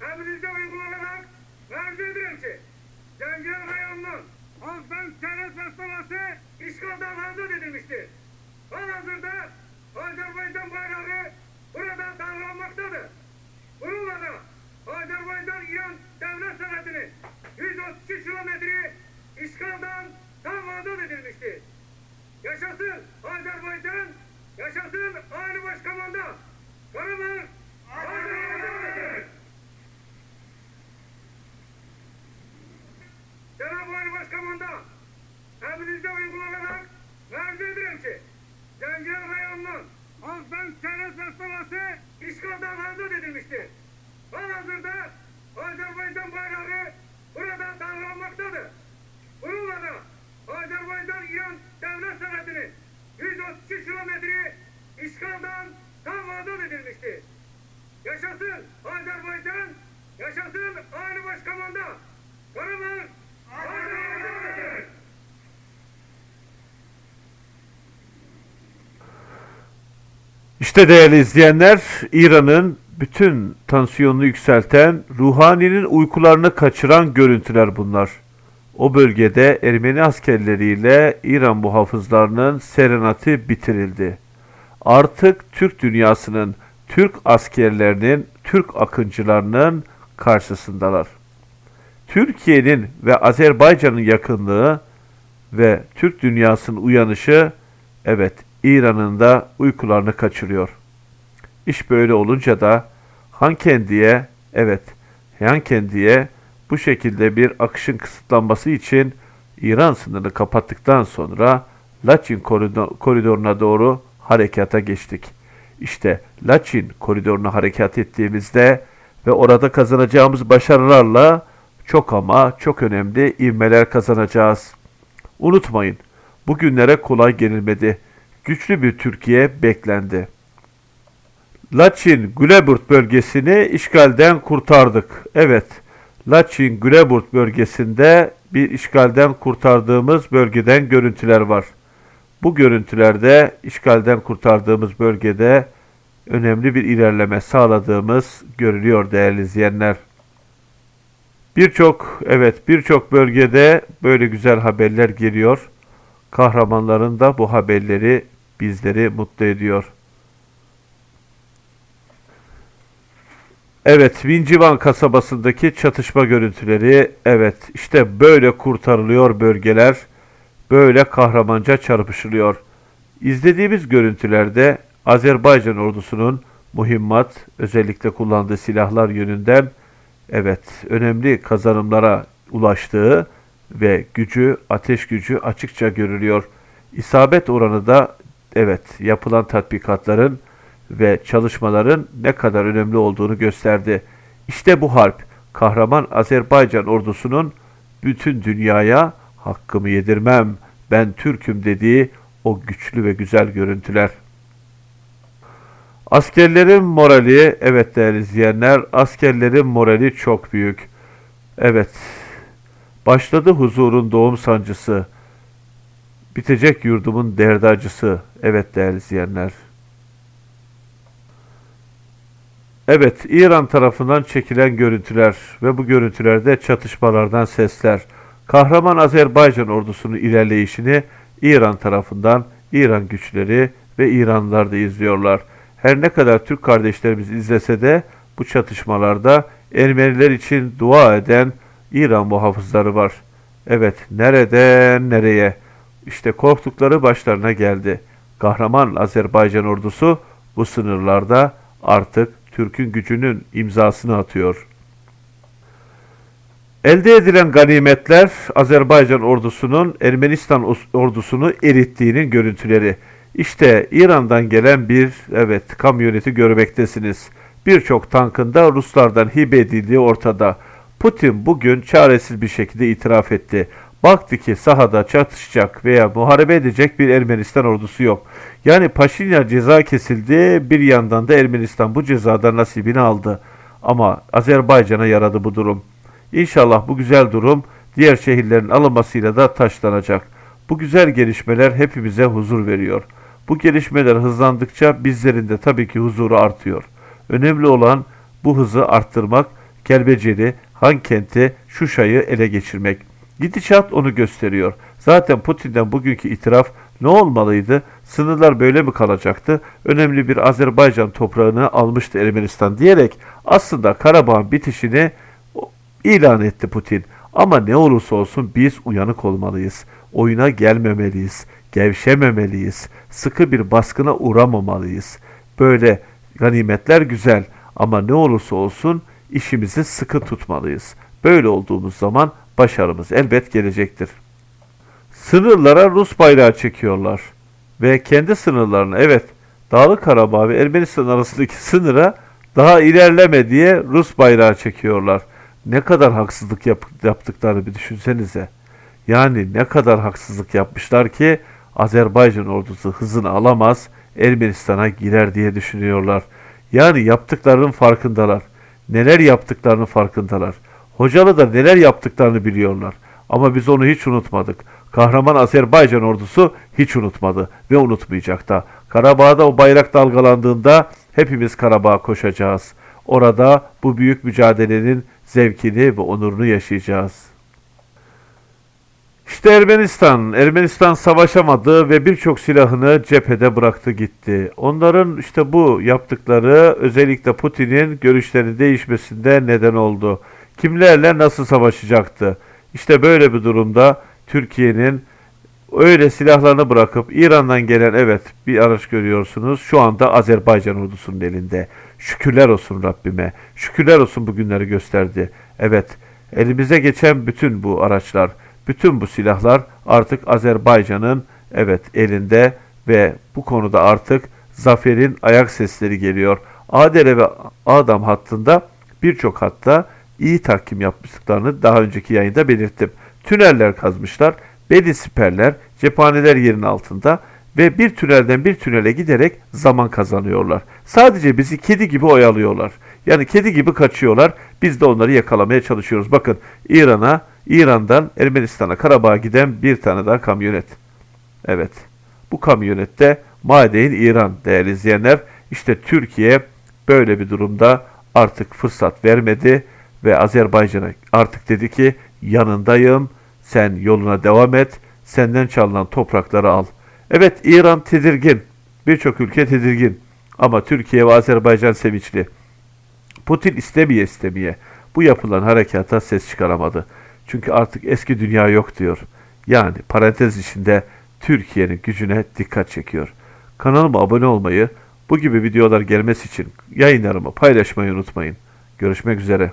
emrinizde uygulanarak arz ederim ki Cengel rayonunun Halktan Çerez Restorası işgalden azat edilmiştir. Halihazırda Azerbaycan bayrağı burada dalgalanmaktadır. Bununla da Azerbaycan-İran devlet senedinin 132 kilometre işgalden tam azat edilmiştir. Yaşasın Azerbaycan, yaşasın Ali Başkomanda. Karabağ, Azerbaycan! Cenab-ı Ali Başkomanda, emrinizde uygulanarak arz ederim ki Cengel rayonunun Halktan Çerez Restorası işgalden azat edilmiştir. Halihazırda Azerbaycan bayrağı burada dalgalanmaktadır. Bununla da Azerbaycan-İran devlet senedinin 132 kilometre işgalden tam azat edilmiştir. Yaşasın Azerbaycan, yaşasın Ali Başkomanda. Karabağ! İşte değerli izleyenler, İran'ın bütün tansiyonunu yükselten, ruhaninin uykularını kaçıran görüntüler bunlar. O bölgede Ermeni askerleriyle İran muhafızlarının serenatı bitirildi. Artık Türk dünyasının, Türk askerlerinin, Türk akıncılarının karşısındalar. Türkiye'nin ve Azerbaycan'ın yakınlığı ve Türk dünyasının uyanışı evet İran'ın da uykularını kaçırıyor. İş böyle olunca da Hankendi'ye evet Hankendi'ye bu şekilde bir akışın kısıtlanması için İran sınırını kapattıktan sonra Laçin korido- koridoruna doğru harekata geçtik. İşte Laçin koridoruna hareket ettiğimizde ve orada kazanacağımız başarılarla çok ama çok önemli ivmeler kazanacağız. Unutmayın, bugünlere kolay gelinmedi. Güçlü bir Türkiye beklendi. Laçin Güleburt bölgesini işgalden kurtardık. Evet, Laçin Güleburt bölgesinde bir işgalden kurtardığımız bölgeden görüntüler var. Bu görüntülerde işgalden kurtardığımız bölgede önemli bir ilerleme sağladığımız görülüyor değerli izleyenler. Birçok evet birçok bölgede böyle güzel haberler geliyor. Kahramanların da bu haberleri bizleri mutlu ediyor. Evet, Vincivan kasabasındaki çatışma görüntüleri. Evet, işte böyle kurtarılıyor bölgeler. Böyle kahramanca çarpışılıyor. İzlediğimiz görüntülerde Azerbaycan ordusunun mühimmat, özellikle kullandığı silahlar yönünden evet önemli kazanımlara ulaştığı ve gücü, ateş gücü açıkça görülüyor. İsabet oranı da evet yapılan tatbikatların ve çalışmaların ne kadar önemli olduğunu gösterdi. İşte bu harp kahraman Azerbaycan ordusunun bütün dünyaya hakkımı yedirmem ben Türk'üm dediği o güçlü ve güzel görüntüler. Askerlerin morali, evet değerli izleyenler, askerlerin morali çok büyük. Evet, başladı huzurun doğum sancısı, bitecek yurdumun derdi acısı. Evet değerli izleyenler. Evet, İran tarafından çekilen görüntüler ve bu görüntülerde çatışmalardan sesler. Kahraman Azerbaycan ordusunun ilerleyişini İran tarafından İran güçleri ve İranlılar da izliyorlar. Her ne kadar Türk kardeşlerimiz izlese de bu çatışmalarda Ermeniler için dua eden İran muhafızları var. Evet, nereden nereye? İşte korktukları başlarına geldi. Kahraman Azerbaycan ordusu bu sınırlarda artık Türk'ün gücünün imzasını atıyor. Elde edilen ganimetler Azerbaycan ordusunun Ermenistan ordusunu erittiğinin görüntüleri. İşte İran'dan gelen bir evet kamyoneti görmektesiniz. Birçok tankın da Ruslardan hibe edildiği ortada. Putin bugün çaresiz bir şekilde itiraf etti. Baktı ki sahada çatışacak veya muharebe edecek bir Ermenistan ordusu yok. Yani Paşinyan ceza kesildi, bir yandan da Ermenistan bu cezadan nasibini aldı. Ama Azerbaycan'a yaradı bu durum. İnşallah bu güzel durum diğer şehirlerin alınmasıyla da taşlanacak. Bu güzel gelişmeler hepimize huzur veriyor. Bu gelişmeler hızlandıkça bizlerin de tabii ki huzuru artıyor. Önemli olan bu hızı arttırmak, Kelbeceli, Hankent'i, Şuşa'yı ele geçirmek. Gidişat onu gösteriyor. Zaten Putin'den bugünkü itiraf ne olmalıydı? Sınırlar böyle mi kalacaktı? Önemli bir Azerbaycan toprağını almıştı Ermenistan diyerek aslında Karabağ'ın bitişini ilan etti Putin. Ama ne olursa olsun biz uyanık olmalıyız. Oyuna gelmemeliyiz. Gevşememeliyiz. Sıkı bir baskına uğramamalıyız. Böyle ganimetler güzel ama ne olursa olsun işimizi sıkı tutmalıyız. Böyle olduğumuz zaman başarımız elbet gelecektir. Sınırlara Rus bayrağı çekiyorlar. Ve kendi sınırlarını evet Dağlık Karabağ ve Ermenistan arasındaki sınıra daha ilerleme diye Rus bayrağı çekiyorlar. Ne kadar haksızlık yap- yaptıklarını bir düşünsenize. Yani ne kadar haksızlık yapmışlar ki Azerbaycan ordusu hızını alamaz, Ermenistan'a girer diye düşünüyorlar. Yani yaptıklarının farkındalar. Neler yaptıklarının farkındalar. Hocalı da neler yaptıklarını biliyorlar. Ama biz onu hiç unutmadık. Kahraman Azerbaycan ordusu hiç unutmadı ve unutmayacak da. Karabağ'da o bayrak dalgalandığında hepimiz Karabağ'a koşacağız. Orada bu büyük mücadelenin zevkini ve onurunu yaşayacağız. İşte Ermenistan. Ermenistan savaşamadı ve birçok silahını cephede bıraktı gitti. Onların işte bu yaptıkları özellikle Putin'in görüşleri değişmesinde neden oldu. Kimlerle nasıl savaşacaktı? İşte böyle bir durumda Türkiye'nin öyle silahlarını bırakıp İran'dan gelen evet bir araç görüyorsunuz. Şu anda Azerbaycan ordusunun elinde. Şükürler olsun Rabbime. Şükürler olsun bugünleri gösterdi. Evet elimize geçen bütün bu araçlar, bütün bu silahlar artık Azerbaycan'ın evet elinde ve bu konuda artık zaferin ayak sesleri geliyor. Adere ve Adam hattında birçok hatta iyi tahkim yapmışlıklarını daha önceki yayında belirttim. Tüneller kazmışlar, belli siperler, cephaneler yerin altında ve bir tünelden bir tünele giderek zaman kazanıyorlar. Sadece bizi kedi gibi oyalıyorlar. Yani kedi gibi kaçıyorlar. Biz de onları yakalamaya çalışıyoruz. Bakın İran'a, İran'dan Ermenistan'a, Karabağ'a giden bir tane daha kamyonet. Evet. Bu kamyonette Madein İran değerli izleyenler. İşte Türkiye böyle bir durumda artık fırsat vermedi ve Azerbaycan'a artık dedi ki yanındayım. Sen yoluna devam et. Senden çalınan toprakları al. Evet İran tedirgin. Birçok ülke tedirgin. Ama Türkiye ve Azerbaycan sevinçli. Putin istemeye istemeye bu yapılan harekata ses çıkaramadı. Çünkü artık eski dünya yok diyor. Yani parantez içinde Türkiye'nin gücüne dikkat çekiyor. Kanalıma abone olmayı, bu gibi videolar gelmesi için yayınlarımı paylaşmayı unutmayın. Görüşmek üzere.